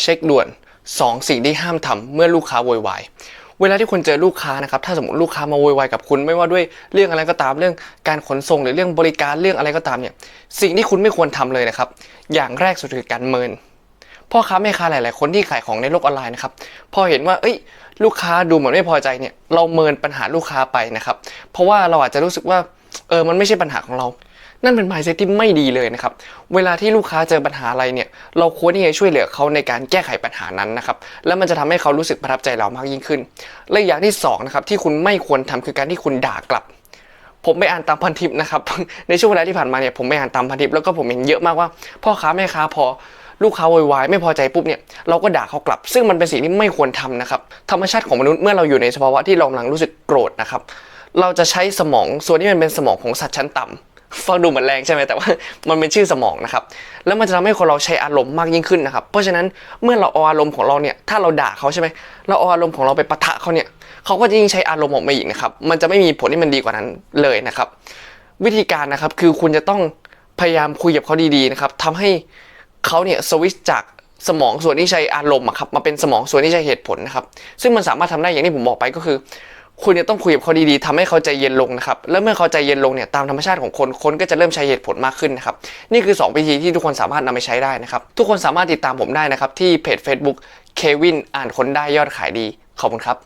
เช็คด่วน 2 สิ่งที่ห้ามทำเมื่อลูกค้าโวยวายเวลาที่คุณเจอลูกค้านะครับ ถ้าสมมติลูกค้ามาโวยวายกับคุณ ไม่ว่าด้วยเรื่องอะไรก็ตามเรื่องการขนส่งหรือเรื่องบริการเรื่องอะไรก็ตามเนี่ย สิ่งที่คุณไม่ควรทำเลยนะครับ อย่างแรกสุดคือการเมิน พ่อค้าแม่ค้าหลาย ๆ คนที่ขายของในโลกออนไลน์นะครับ พอเห็นว่า เอ้ย ลูกค้าดูเหมือนไม่พอใจเนี่ย เราเมินปัญหาลูกค้าไปนะครับ เพราะว่าเราอาจจะรู้สึกว่า เออมันไม่ใช่ปัญหาของเรา นั่นเป็น mindset ที่ไม่ดีเลยนะครับ เวลาที่ลูกค้าเจอปัญหาอะไรเนี่ย เราควรที่จะช่วยเหลือเขาในการแก้ไขปัญหานั้นนะครับ แล้วมันจะทำให้เขารู้สึกประทับใจเรามากยิ่งขึ้น และอย่างที่สองนะครับที่คุณไม่ควรทำคือการที่คุณด่ากลับผมไปอ่านตามพันทิปนะครับ ในช่วงเวลาที่ผ่านมาเนี่ยผมไปอ่านตามพันทิปแล้วก็ผมเห็นเยอะมากว่า พ่อค้าแม่ค้าพอลูกค้าโวยวายไม่พอใจปุ๊บเนี่ยเราก็ด่าเขากลับ ซึ่งมันเป็นสิ่งที่ไม่ควรทำนะครับธรรมชาติของมนุษย์เมื่อเราอยู่ในสภาวะที่เรากำลังรู้สึกโกรธนะครับ เราจะใช้สมองส่วนที่มันเป็นสมองของสัตว์ชั้นต่ำฟังดูเหมือนแรงใช่ไหมแต่ว่ามันเป็นชื่อสมองนะครับ แล้วมันจะทำให้คนเราใช้อารมณ์มากยิ่งขึ้นนะครับ เพราะฉะนั้นเมื่อเราเอาอารมณ์ของเราเนี่ย ถ้าเราด่าเขาใช่ไหมเราเอาอารมณ์ของเราไปปะทะเขาเนี่ยเขาก็จะยิ่งใช้อารมณ์ออกมาอีกนะครับ มันจะไม่มีผลที่มันดีกว่านั้นเลยนะครับ วิธีการนะครับคือคุณจะต้องพยายามคุยกับเขาดีๆนะครับทำให้เขาเนี่ยสวิตช์จากสมองส่วนที่ใช้อารมณ์ครับมาเป็นสมองส่วนที่ใช้เหตุผลนะครับ ซึ่งมันสามารถทำได้อย่างที่ผมบอกไปก็คือ คุณจะต้องคุยกับเขาดีๆทำให้เขาใจเย็นลงนะครับแล้วเมื่อเขาใจเย็นลงเนี่ยตามธรรมชาติของคนคนก็จะเริ่มใช้เหตุผลมากขึ้นนะครับนี่คือ 2 วิธีที่ทุกคนสามารถนำไปใช้ได้นะครับทุกคนสามารถติดตามผมได้นะครับที่เพจ Facebook เควินอ่านคนได้ยอดขายดีขอบคุณครับ